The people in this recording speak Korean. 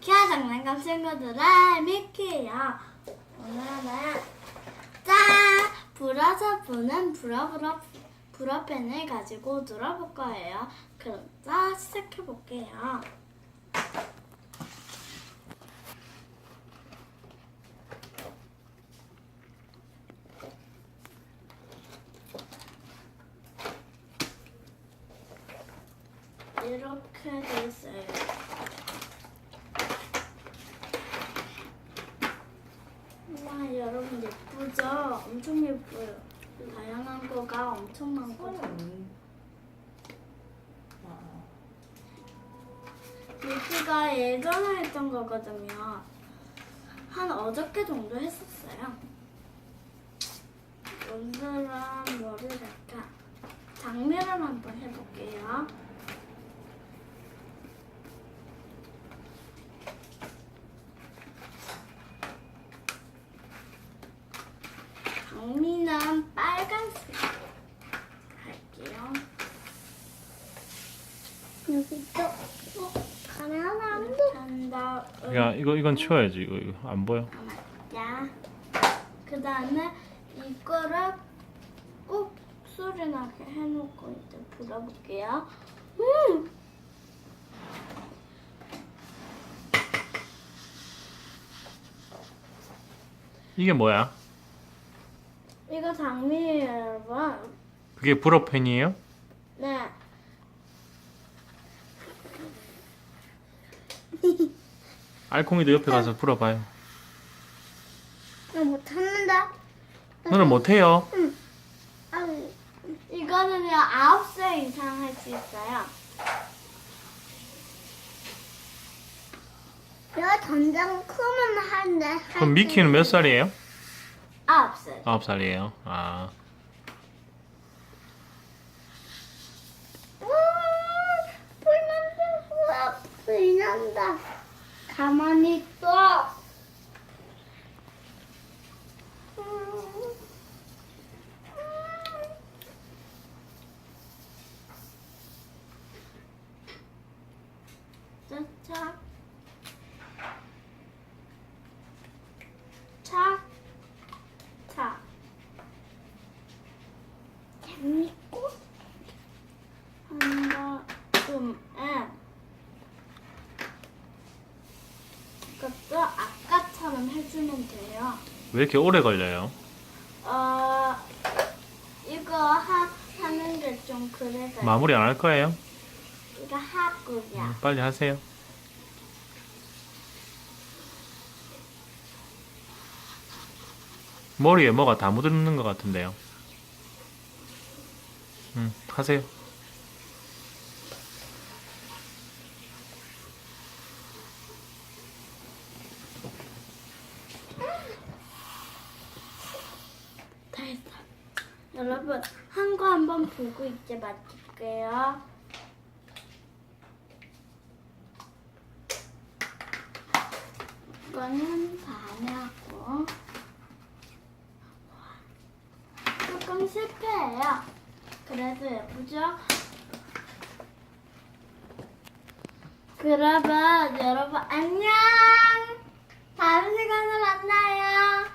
유키와 장난감 친구들의 미키예요. 오늘은 짠! 불어서 부는 불어불어 불어펜을 가지고 눌어볼 거예요. 그럼 자 시작해 볼게요. 이렇게 돼 있어요. 와 여러분 예쁘죠? 엄청 예뻐요. 다양한 거가 엄청 많거든요. 유키가 예전에 했던 거거든요. 한 어저께 정도 했었어요. 오늘은 뭐를 할까? 장미를 한번 해볼게요. 장미는 빨간색 할게요. 여기 또 어, 카메라가 안 돼. 한다. 야 이거 이건 치워야지 이거, 이거 안 보여 야. 그 다음에 이거를 꼭 소리 나게 해놓고 이제 불어볼게요. 음! 이게 뭐야 이거 장미예요, 여러분. 그게 불어펜이에요 네. 알콩이도 옆에 가서 불어봐요 나 못하는데. 너는 못해요 아유, 이거는요, 9살 이상 할 수 있어요. 내가 당장 크면 한데. 그럼 미키는 몇 살이에요 9살. 아홉 살이에요 아 불난다. 우와, 불난다. 가만히 있어. 음. 차차. 차. 차. 재밌고. 한 다음에 이것도 아까처럼 해주면 돼요. 왜 이렇게 오래 걸려요 어, 이거 하, 하는 게 좀 그래서 마무리 안 할 거예요 이거 하고요. 음, 빨리 하세요 머리에 뭐가 다 묻어있는 것 같은데요 음 하세요 다 했어. 여러분 한 거 한번 보고 이제 맞출게요. 이거는 반하고 조금 실패해요. 그래도 예쁘죠? 그러면 여러분 안녕. 다음 시간에 만나요.